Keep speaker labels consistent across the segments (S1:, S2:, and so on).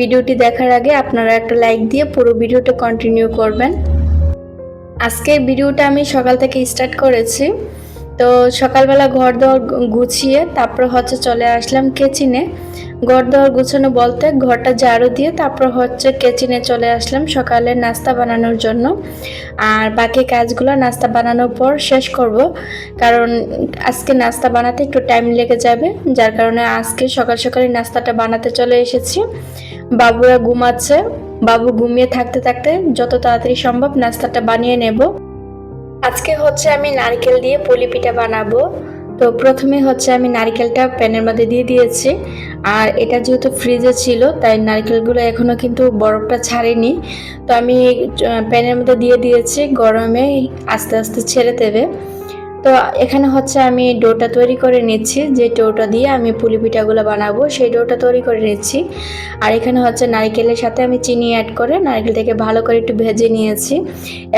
S1: ভিডিওটি দেখার আগে আপনারা একটা লাইক দিয়ে পুরো ভিডিওটা কন্টিনিউ করবেন। আজকে ভিডিওটা আমি সকাল থেকে স্টার্ট করেছি। তো সকালবেলা ঘর দর গুছিয়ে তারপর হচ্ছে চলে আসলাম কেচিনে। ঘর দর গুছানো বলতে ঘরটা ঝাড়ু দিয়ে তারপর হচ্ছে কেচিনে চলে আসলাম সকালে নাস্তা বানানোর জন্য। আর বাকি কাজগুলো নাস্তা বানানোর পর শেষ করব। কারণ আজকে নাস্তা বানাতে একটু টাইম লেগে যাবে, যার কারণে আজকে সকাল সকালে নাস্তাটা বানাতে চলে এসেছি। বাবুরা ঘুমাচ্ছে, বাবু ঘুমিয়ে থাকতে থাকতে যত তাড়াতাড়ি সম্ভব নাস্তাটা বানিয়ে নেব। আজকে হচ্ছে আমি নারকেল দিয়ে পলি পিঠা বানাবো। তো প্রথমে হচ্ছে আমি নারকেলটা প্যানের মধ্যে দিয়ে দিয়েছি। আর এটা যেহেতু ফ্রিজে ছিল, তাই নারকেলগুলো এখনও কিন্তু বরফটা ছাড়েনি। তো আমি প্যানের মধ্যে দিয়ে দিয়েছি, গরমে আস্তে আস্তে ছেড়ে দেবে। তো এখানে হচ্ছে আমি ডোটা তৈরি করে নিচ্ছি, যে ডোটা দিয়ে আমি পুলি পিঠাগুলো বানাবো, সেই ডোটা তৈরি করে নিচ্ছি। আর এখানে হচ্ছে নারকেলের সাথে আমি চিনি অ্যাড করে নারকেলটাকে ভালো করে একটু ভেজে নিয়েছি।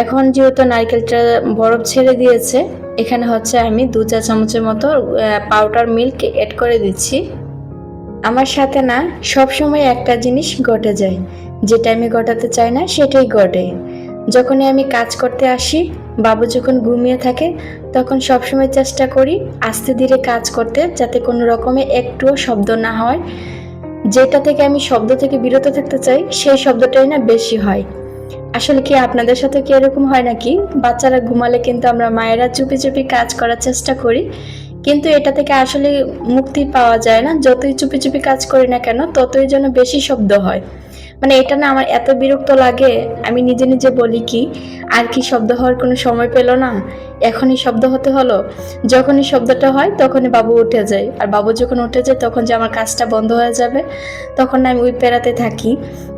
S1: এখন যেহেতু নারকেলটা বরফ ছেড়ে দিয়েছে, এখানে হচ্ছে আমি দু চা চামচের মতো পাউডার মিল্ক অ্যাড করে দিচ্ছি। আমার সাথে না সব সময় একটা জিনিস ঘটে যায়, যেটা আমি ঘটাতে চাই না, সেটাই ঘটে। যখনই আমি কাজ করতে আসি বাবু যখন ঘুমিয়ে থাকে, তখন সবসময় চেষ্টা করি আস্তে ধীরে কাজ করতে যাতে কোনো রকমে একটুও শব্দ না হয়। যেটা থেকে আমি শব্দ থেকে বিরত থাকতে চাই, সেই শব্দটাই না বেশি হয়। আসলে কি আপনাদের সাথে কি এরকম হয় নাকি? বাচ্চারা ঘুমালে কিন্তু আমরা মায়েরা চুপি চুপি কাজ করার চেষ্টা করি। কিন্তু এটা থেকে আসলে মুক্তি পাওয়া যায় না। যতই চুপি চুপি কাজ করি না কেন, ততই যেন বেশি শব্দ হয়। মানে এটা না আমার এত বিরক্ত লাগে, আমি নিজে নিজে বলি কি, আর কি শব্দ হওয়ার কোনো সময় পেল না? এখনই শব্দ হতে হলো। যখনই শব্দটা হয় তখনই বাবু উঠে যায়। আর বাবু যখন উঠে যায় তখন যে আমার কাজটা বন্ধ হয়ে যাবে, তখন আমি ওই পেরাতে থাকি।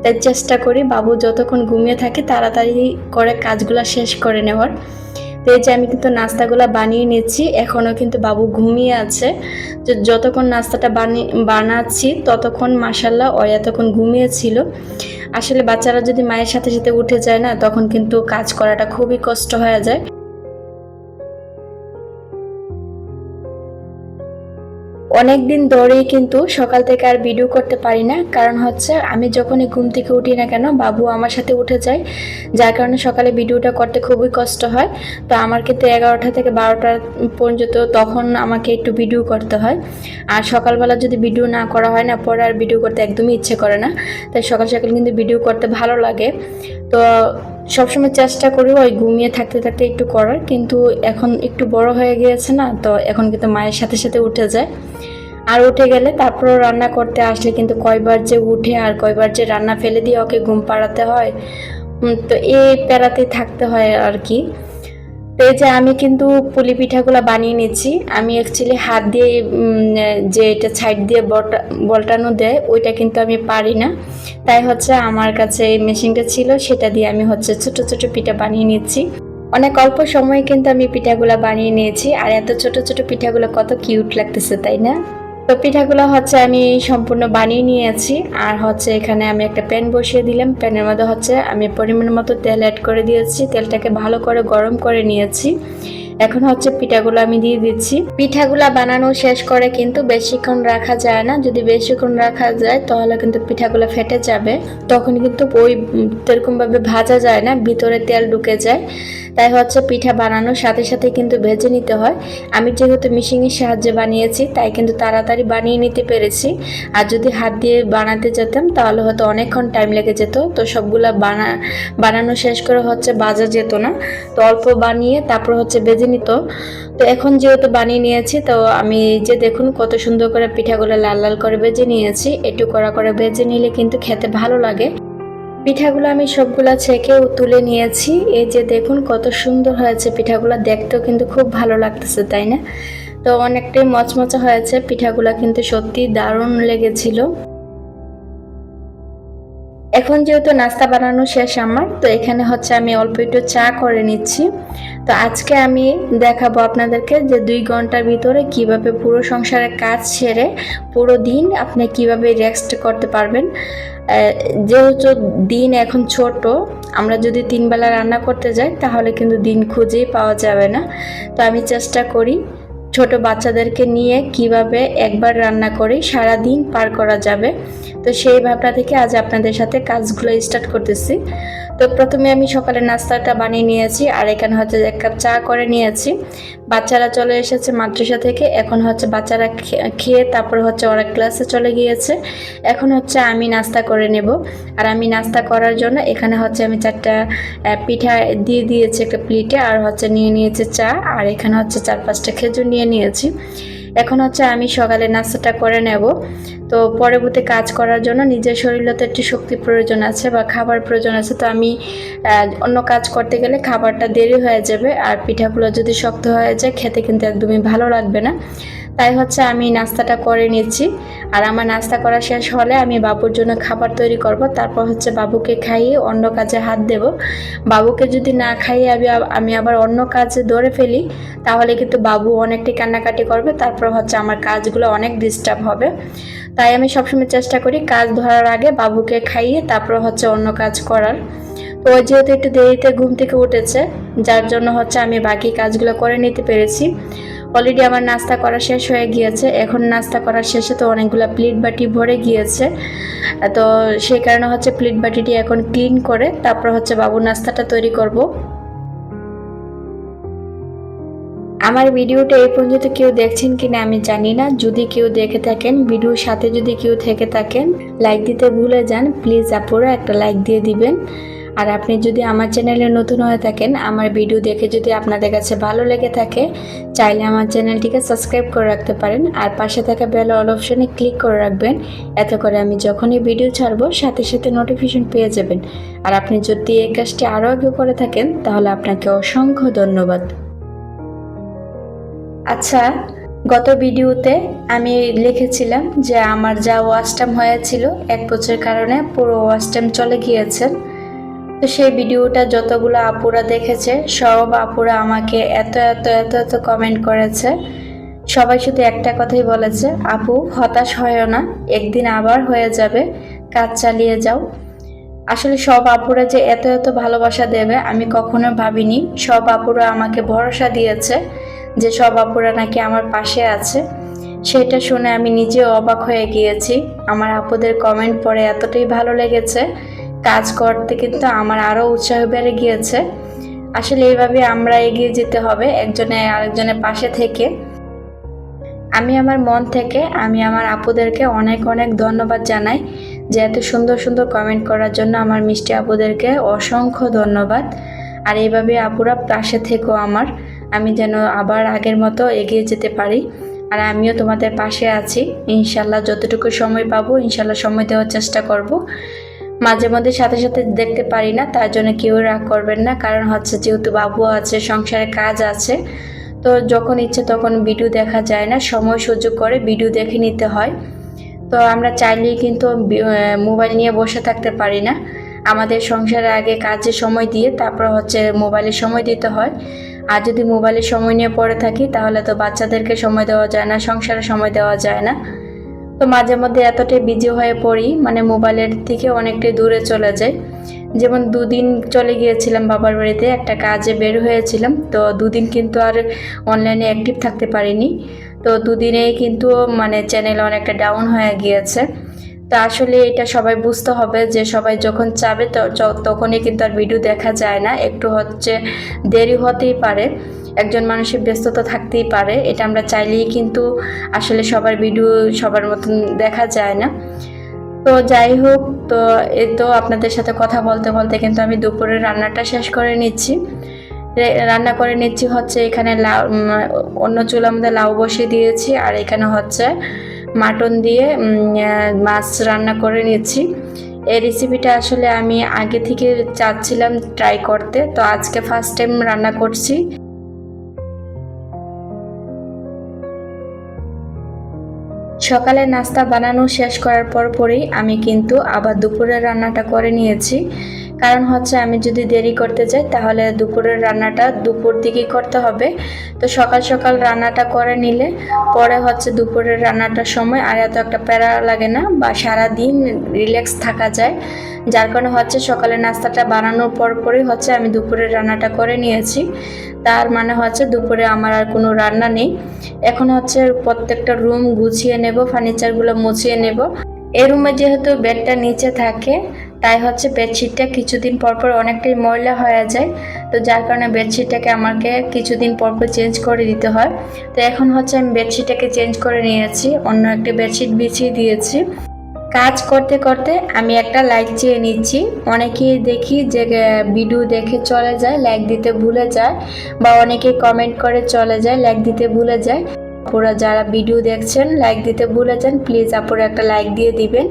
S1: তাই চেষ্টা করি বাবু যতক্ষণ ঘুমিয়ে থাকে তাড়াতাড়ি করে কাজগুলো শেষ করে নেওয়ার। তো এই যে আমি কিন্তু নাস্তাগুলো বানিয়ে নিচ্ছি এখনও কিন্তু বাবু ঘুমিয়ে আছে। তো যতক্ষণ নাস্তাটা বানিয়ে বানাচ্ছি, ততক্ষণ মাসাল্লাহ ও এতক্ষণ ঘুমিয়েছিল। আসলে বাচ্চারা যদি মায়ের সাথে সাথে উঠে যায় না, তখন কিন্তু কাজ করাটা খুবই কষ্ট হয়ে যায়। অনেক দিন ধরেই কিন্তু সকাল থেকে আর ভিডিও করতে পারি না। কারণ হচ্ছে আমি যখনই ঘুম থেকে উঠি না কেন, বাবু আমার সাথে উঠে যায়, যার কারণে সকালে ভিডিওটা করতে খুবই কষ্ট হয়। তো আমার কিন্তু এগারোটা থেকে বারোটা পর্যন্ত তখন আমাকে একটু ভিডিও করতে হয়। আর সকালবেলা যদি ভিডিও না করা হয় না, পরে আর ভিডিও করতে একদমই ইচ্ছে করে না। তাই সকাল সকাল কিন্তু ভিডিও করতে ভালো লাগে। তো সবসময় চেষ্টা করি ওই ঘুমিয়ে থাকতে থাকতে একটু করার, কিন্তু এখন একটু বড় হয়ে গিয়েছে না, তো এখন কিন্তু মায়ের সাথে সাথে উঠে যায়। আর উঠে গেলে তারপরও রান্না করতে আসলে কিন্তু কয়বার যে উঠে আর কয়বার যে রান্না ফেলে দিয়ে ওকে ঘুম পাড়াতে হয় তো এই প্যারাতে থাকতে হয় আর কি। তো এই যে আমি কিন্তু পুলি পিঠাগুলো বানিয়ে নিচ্ছি আমি অ্যাকচুয়ালি হাত দিয়ে যে এটা সাইড দিয়ে বটা, বলটানো দেয়, ওইটা কিন্তু আমি পারি না। তাই হচ্ছে আমার কাছে এই মেশিনটা ছিল, সেটা দিয়ে আমি হচ্ছে ছোট ছোট পিঠা বানিয়ে নিচ্ছি। অনেক অল্প সময়ে কিন্তু আমি পিঠাগুলো বানিয়ে নিয়েছি, আর এত ছোট ছোট পিঠাগুলো কত কিউট লাগতেছে, তাই না? তো পিঠাগুলো হচ্ছে আমি সম্পূর্ণ বানিয়ে নিয়েছি। আর হচ্ছে এখানে আমি একটা প্যান বসিয়ে দিলাম। প্যানের মধ্যে হচ্ছে আমি পরিমাণ মতো তেল অ্যাড করে দিয়েছি। তেলটাকে ভালো করে গরম করে নিয়েছি। এখন হচ্ছে পিঠাগুলো আমি দিয়ে দিচ্ছি। পিঠাগুলা বানানো শেষ করে কিন্তু বেশিক্ষণ রাখা যায় না। যদি বেশিক্ষণ রাখা যায় তাহলে কিন্তু পিঠাগুলো ফেটে যাবে। তখন কিন্তু ওই সেরকম ভাবে ভাজা যায় না। ভিতরে তেল ঢুকে যায়। তাই হচ্ছে পিঠা বানানোর সাথে সাথে কিন্তু ভেজে নিতে হয়। আমি যেহেতু মিশিংয়ের সাহায্যে বানিয়েছি, তাই কিন্তু তাড়াতাড়ি বানিয়ে নিতে পেরেছি। আর যদি হাত দিয়ে বানাতে যেতাম, তাহলে হয়তো অনেকক্ষণ টাইম লেগে যেত। তো সবগুলা বানা, বানানো শেষ করে হচ্ছে বাজা যেত না। তো অল্প বানিয়ে তারপর হচ্ছে ভেজে নিত। তো এখন যেহেতু বানিয়ে নিয়েছি, তো আমি যে দেখুন কত সুন্দর করে পিঠাগুলো লাল লাল করে ভেজে নিয়েছি। একটু কড়া করে ভেজে নিলে কিন্তু খেতে ভালো লাগে। পিঠাগুলো আমি সবগুলা ছেঁকে তুলে নিয়েছি। এই যে দেখুন কত সুন্দর হয়েছে পিঠাগুলো। দেখতেও কিন্তু খুব ভালো লাগতেছে, তাই না? তো অনেকটাই মচমচা হয়েছে পিঠাগুলো, কিন্তু সত্যি দারুণ লেগেছিল। এখন যেহেতু নাস্তা বানানো শেষ আমার, তো এখানে হচ্ছে আমি অল্প একটু চা করে নিচ্ছি। তো আজকে আমি দেখাবো আপনাদেরকে যে দুই ঘণ্টার ভিতরে কীভাবে পুরো সংসারের কাজ সেরে পুরো দিন আপনি কীভাবে রেস্ট করতে পারবেন। যেহেতু দিন এখন ছোট, আমরা যদি তিনবেলা রান্না করতে যাই, তাহলে কিন্তু দিন খুঁজেই পাওয়া যাবে না। তো আমি চেষ্টা করি ছোট বাচ্চাদেরকে নিয়ে কীভাবে একবার রান্না করে সারা দিন পার করা যাবে। তো সেই ভাবনা থেকে আজ আপনাদের সাথে কাজগুলো স্টার্ট করতেছি। তো প্রথমে আমি সকালে নাস্তাটা বানিয়ে নিয়েছি, আর এখানে হচ্ছে এক কাপ চা করে নিয়েছি। বাচ্চারা চলে এসেছে মাদ্রাসা থেকে, এখন হচ্ছে বাচ্চারা খেয়ে তারপর হচ্ছে ওরা ক্লাসে চলে গিয়েছে। এখন হচ্ছে আমি নাস্তা করে নেব, আর আমি নাস্তা করার জন্য এখানে হচ্ছে আমি চারটা পিঠা দিয়ে দিয়েছি একটা প্লেটে, আর হচ্ছে নিয়ে নিয়েছি চা, আর এখানে হচ্ছে চার পাঁচটা খেজুর নিয়ে নিয়েছি। এখন হচ্ছে আমি সকালে নাস্তাটা করে নেব। তো পরবর্তী কাজ করার জন্য নিজের শরীরে তো একটু শক্তি প্রয়োজন আছে বা খাবার প্রয়োজন আছে, তো আমি অন্য কাজ করতে গেলে খাবারটা দেরি হয়ে যাবে আর পিঠাগুলো যদি শক্ত হয়ে যায়, খেতে কিন্তু একদমই ভালো লাগবে না। তাই হচ্ছে আমি নাস্তাটা করে নিচ্ছি। আর আমার নাস্তা করা শেষ হলে আমি বাবুর জন্য খাবার তৈরি করব। তারপর হচ্ছে বাবুকে খাইয়ে অন্য কাজে হাত দেব। বাবুকে যদি না খাইয়ে আমি আমি আবার অন্য কাজে ধরে ফেলি, তাহলে কিন্তু বাবু অনেকটাই কান্নাকাটি করবে। তারপর হচ্ছে আমার কাজগুলো অনেক ডিস্টার্ব হবে। তাই আমি সবসময় চেষ্টা করি কাজ ধরার আগে বাবুকে খাইয়ে তারপর হচ্ছে অন্য কাজ করার। তো যেহেতু একটু দেরিতে ঘুম থেকে উঠেছে, যার জন্য হচ্ছে আমি বাকি কাজগুলো করে নিতে পেরেছি। অলরেডি আমার নাস্তা করা শেষ হয়ে গিয়েছে, এখন নাস্তা করার শেষে তো অনেকগুলো প্লেট বাটি ভরে গিয়েছে। তো সেই কারণে হচ্ছে প্লেট বাটিটি এখন ক্লিন করে তারপর হচ্ছে বাবুর নাস্তাটা তৈরি করব। আমার ভিডিওটা এই পর্যন্ত কেউ দেখছেন কিনা আমি জানি না। যদি কেউ দেখে থাকেন, ভিডিওর সাথে যদি কেউ থেকে থাকেন লাইক দিতে ভুলে যান প্লিজ আপুরা একটা লাইক দিয়ে দিবেন। আর আপনি যদি আমার চ্যানেলে নতুন হয়ে থাকেন, আমার ভিডিও দেখে যদি আপনাদের কাছে ভালো লেগে থাকে, চাইলে আমার চ্যানেলটিকে সাবস্ক্রাইব করে রাখতে পারেন। আর পাশে থাকা বেল অল অপশনে ক্লিক করে রাখবেন। এত করে আমি যখনই ভিডিও ছাড়বো, সাথে সাথে নোটিফিকেশন পেয়ে যাবেন। আর আপনি যদি এই কাজটি আরও আগে করে থাকেন, তাহলে আপনাকে অসংখ্য ধন্যবাদ। আচ্ছা গত ভিডিওতে আমি লিখেছিলাম যে আমার যা টাইম হয়েছিল, এক বছরের কারণে পুরো টাইম চলে গিয়েছে। তো সেই ভিডিওটা যতগুলো আপুরা দেখেছে, সব আপুরা আমাকে এত এত এত এত কমেন্ট করেছে। সবাই শুধু একটা কথাই বলেছে, আপু, হতাশ হয়েও না, একদিন আবার হয়ে যাবে, কাজ চালিয়ে যাও। আসলে সব আপুরা যে এত এত ভালোবাসা দেবে, আমি কখনো ভাবিনি। সব আপুরা আমাকে ভরসা দিয়েছে। যে সব আপুরা নাকি আমার পাশে আছে, সেটা শুনে আমি নিজেও অবাক হয়ে গিয়েছি। আমার আপুদের কমেন্ট পড়ে এতটাই ভালো লেগেছে, কাজ করতে কিন্তু আমার আরও উৎসাহ বেড়ে গিয়েছে। আসলে এইভাবে আমরা এগিয়ে যেতে হবে, একজনে আরেকজনের পাশে থেকে। আমি আমার মন থেকে, আমি আমার আপুদেরকে অনেক অনেক ধন্যবাদ জানাই যে এত সুন্দর সুন্দর কমেন্ট করার জন্য আমার মিষ্টি আপুদেরকে অসংখ্য ধন্যবাদ। আর এইভাবে আপুরা পাশে থেকেও আমার। আমি যেন আবার আগের মতো এগিয়ে যেতে পারি। আর আমিও তোমাদের পাশে আছি। ইনশাল্লাহ যতটুকু সময় পাবো, ইনশাল্লাহ সময় দেওয়ার চেষ্টা করব। মাঝে মধ্যে সাথে সাথে দেখতে পারি না, তার জন্য কেউ রাগ করবেন না, কারণ হচ্ছে যেহেতু বাবু আছে, সংসারে কাজ আছে, তো যখন ইচ্ছে তখন ভিডিও দেখা যায় না, সময় সুযোগ করে ভিডিও দেখে নিতে হয়। তো আমরা চাইলেই কিন্তু মোবাইল নিয়ে বসে থাকতে পারি না। আমাদের সংসারে আগে কাজে সময় দিয়ে, তারপর হচ্ছে মোবাইলে সময় দিতে হয়। আর যদি মোবাইলে সময় নিয়ে পড়ে থাকি, তাহলে তো বাচ্চাদেরকে সময় দেওয়া যায় না, সংসারে সময় দেওয়া যায় না। তো মাঝে মধ্যে এতটাই বিজি হয়ে পড়ি মানে মোবাইলের থেকে অনেকটাই দূরে চলে যাই। যেমন দুদিন চলে গিয়েছিলাম বাবার বাড়িতে, একটা কাজে বের হয়েছিলাম, তো দুদিন কিন্তু আর অনলাইনে অ্যাক্টিভ থাকতে পারিনি। তো দুদিনেই কিন্তু মানে চ্যানেল অনেকটা ডাউন হয়ে গিয়েছে। তো আসলে এটা সবাই বুঝতে হবে যে সবাই যখন চাবে তখনই কিন্তু আর ভিডিও দেখা যায় না। একটু হচ্ছে দেরি হতেই পারে। একজন মানুষের ব্যস্ততা থাকতেই পারে। এটা আমরা চাইলেই কিন্তু আসলে সবার ভিডিও সবার মতন দেখা যায় না। তো যাই হোক, তো এ তো আপনাদের সাথে কথা বলতে বলতে কিন্তু আমি দুপুরের রান্নাটা শেষ করে নিচ্ছি। রান্না করে নিচ্ছি হচ্ছে এখানে লাউ অন্য চুলার মধ্যে লাউ বসিয়ে দিয়েছি। আর এখানে হচ্ছে মাটন দিয়ে মাছ রান্না করে নিয়েছি। এই রেসিপিটা আসলে আমি আগে থেকে চাচ্ছিলাম ট্রাই করতে, তো আজকে ফার্স্ট টাইম রান্না করছি। সকালে নাস্তা বানানো শেষ করার পর পরেই আমি কিন্তু আবার দুপুরের রান্নাটা করে নিয়েছি। কারণ হচ্ছে আমি যদি দেরি করতে যাই, তাহলে দুপুরের রান্নাটা দুপুর দিকেই করতে হবে। তো সকাল সকাল রান্নাটা করে নিলে, পরে হচ্ছে দুপুরের রান্নাটার সময়, আর এত একটা প্যারা লাগে না বা সারা দিন রিল্যাক্স থাকা যায়। যার কারণে হচ্ছে সকালে নাস্তাটা বানানোর পর পরই হচ্ছে আমি দুপুরের রান্নাটা করে নিয়েছি। তার মানে হচ্ছে দুপুরে আমার আর কোনো রান্না নেই। এখন হচ্ছে প্রত্যেকটা রুম গুছিয়ে নেব, ফার্নিচারগুলো মুছিয়ে নেব। এই রুমে যেহেতু বেডটা নিচে থাকে, তাই হচ্ছে বেডশিটটা কিছুদিন পর পর অনেকটাই ময়লা হয়ে যায়। তো যার কারণে বেডশিটটাকে আমাকে কিছুদিন পর পর চেঞ্জ করে দিতে হয়। তো এখন হচ্ছে আমি বেডশিটটাকে চেঞ্জ করে নিয়েছি, অন্য একটা বেডশিট বিছিয়ে দিয়েছি। কাজ করতে করতে আমি একটা লাইক চেয়ে নিচ্ছি। অনেকেই দেখি যে ভিডিও দেখে চলে যায় লাইক দিতে ভুলে যায়, বা অনেকে কমেন্ট করে চলে যায় লাইক দিতে ভুলে যায়। আপুরা যারা ভিডিও দেখছেন লাইক দিতে ভুলে যান প্লিজ আপুরা একটা লাইক দিয়ে দিবেন।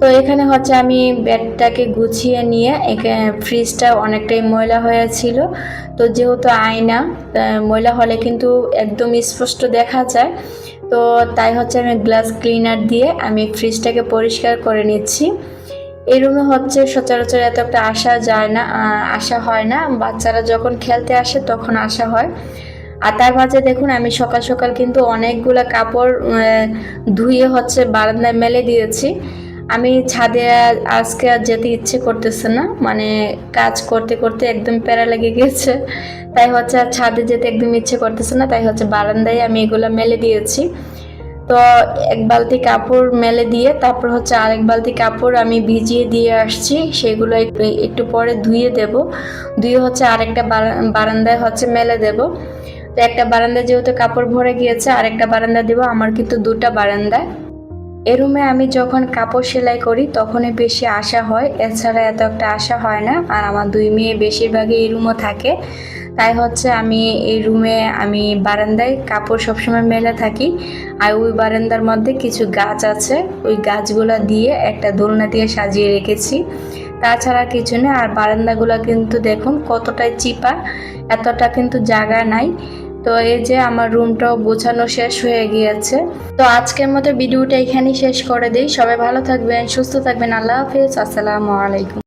S1: তো এখানে হচ্ছে আমি ব্যাটটাকে গুছিয়ে নিয়ে এখানে ফ্রিজটা অনেকটাই ময়লা হয়েছিল তো যেহেতু আয়না ময়লা হলে কিন্তু একদম স্পষ্ট দেখা যায়। তো তাই হচ্ছে আমি গ্লাস ক্লিনার দিয়ে আমি ফ্রিজটাকে পরিষ্কার করে নিচ্ছি। এই রুমে হচ্ছে সচরাচর এত একটা আসা যায় না আসা হয় না। বাচ্চারা যখন খেলতে আসে, তখন আসা হয়। আর তার মাঝে দেখুন, আমি সকাল সকাল কিন্তু অনেকগুলো কাপড় ধুয়ে হচ্ছে বারান্দায় মেলে দিয়েছি। আমি ছাদে আজকে আর যেতে ইচ্ছে করতেছে না মানে কাজ করতে করতে একদম প্যারা লেগে গেছে। তাই হচ্ছে আর ছাদে যেতে একদম ইচ্ছে করতেছে না, তাই হচ্ছে বারান্দায় আমি এগুলো মেলে দিয়েছি। তো এক বালতি কাপড় মেলে দিয়ে তারপর হচ্ছে আরেক বালতি কাপড় আমি ভিজিয়ে দিয়ে আসছি, সেগুলো একটু পরে ধুয়ে দেব। ধুয়ে হচ্ছে আরেকটা বারা- বারান্দায় হচ্ছে মেলে দেব। তো একটা বারান্দা যেহেতু কাপড় ভরে গিয়েছে আর একটা বারান্দা দেবো, আমার কিন্তু দুটা বারান্দা। এ রুমে আমি যখন কাপড় সেলাই করি, তখনই বেশি আশা হয়। এছাড়া এত একটা আশা হয় না, আর আমার দুই মেয়ে বেশিরভাগই এই রুমও থাকে। তাই হচ্ছে আমি এই রুমে আমি বারান্দায় কাপড় সবসময় মেলে থাকি। আর ওই বারান্দার মধ্যে কিছু গাছ আছে, ওই গাছগুলো দিয়ে একটা দোলনা দিয়ে সাজিয়ে রেখেছি। তাছাড়া কিছু নেই আর বারান্দাগুলো কিন্তু দেখুন কতটাই চিপা, এতটা কিন্তু জায়গা নাই। তো এই যে আমার রুমটাও গোছানো শেষ হয়ে গিয়েছে। তো আজকের মতো ভিডিওটা এখানেই শেষ করে দিই। সবাই ভালো থাকবেন, সুস্থ থাকবেন। আল্লাহ হাফিজ। আসসালামু আলাইকুম।